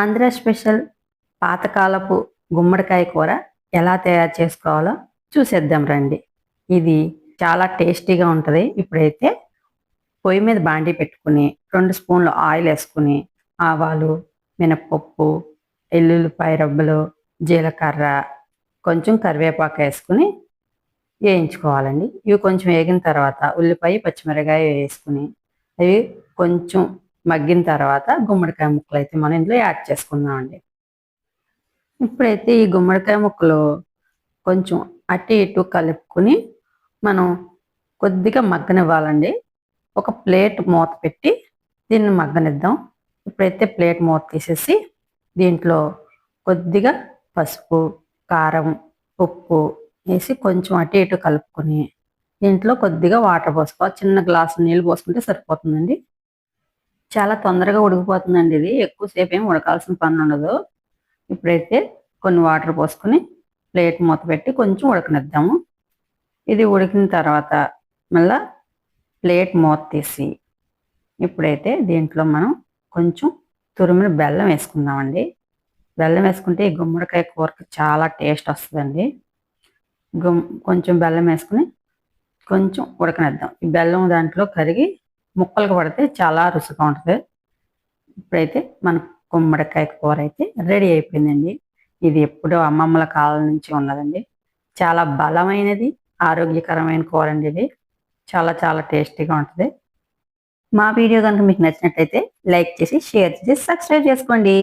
Andhra special పాతకాలపు గుమ్మడికాయ కూర ఎలా తయారు చేసుకోవాలో చూసేద్దాం రండి. ఇది చాలా టేస్టీగా ఉంటుంది. ఇప్పుడైతే పొయ్యి మీద బాండీ పెట్టుకుని రెండు స్పూన్లు ఆయిల్ వేసుకుని ఆవాలు మినప్పప్పు ఎల్లుల్లిపాయ రబ్బలు జీలకర్ర కొంచెం కరివేపాకు వేసుకుని వేయించుకోవాలండి. ఇవి కొంచెం వేగిన తర్వాత ఉల్లిపాయ పచ్చిమిరకాయ వేసుకుని అవి కొంచెం మగ్గిన తర్వాత గుమ్మడికాయ ముక్కలు అయితే మనం ఇందులో యాడ్ చేసుకుందామండి. ఇప్పుడైతే ఈ గుమ్మడికాయ ముక్కలు కొంచెం అటు ఇటు కలుపుకుని మనం కొద్దిగా మగ్గనివ్వాలండి. ఒక ప్లేట్ మూత పెట్టి దీన్ని మగ్గనిద్దాం. ఇప్పుడైతే ప్లేట్ మూత తీసేసి దీంట్లో కొద్దిగా పసుపు కారం ఉప్పు వేసి కొంచెం అటు ఇటు కలుపుకొని దీంట్లో కొద్దిగా వాటర్ పోసుకోవాలి. చిన్న గ్లాసు నీళ్ళు పోసుకుంటే సరిపోతుందండి. చాలా తొందరగా ఉడికిపోతుందండి ఇది. ఎక్కువసేపు ఏం ఉడకాల్సిన పని ఉండదు. ఇప్పుడైతే కొన్ని వాటర్ పోసుకొని ప్లేట్ మూత పెట్టి కొంచెం ఉడకనిద్దాము. ఇది ఉడికిన తర్వాత మళ్ళా ప్లేట్ మూత తీసి ఇప్పుడైతే దీంట్లో మనం కొంచెం తురిమిన బెల్లం వేసుకుందామండి. బెల్లం వేసుకుంటే ఈ గుమ్మడికాయ కూరకి చాలా టేస్ట్ వస్తుందండి. గుమ్ కొంచెం బెల్లం వేసుకుని కొంచెం ఉడకనిద్దాం. ఈ బెల్లం దాంట్లో కరిగి ముక్కలకు పడితే చాలా రుచిగా ఉంటుంది. ఇప్పుడైతే మన గుమ్మడికాయ కూర అయితే రెడీ అయిపోయిందండి. ఇది ఎప్పుడో అమ్మమ్మల కాలం నుంచి ఉన్నదండి. చాలా బలమైనది ఆరోగ్యకరమైన కూర అండి ఇది. చాలా చాలా టేస్టీగా ఉంటుంది. మా వీడియో కనుక మీకు నచ్చినట్లయితే లైక్ చేసి షేర్ చేసి సబ్స్క్రైబ్ చేసుకోండి.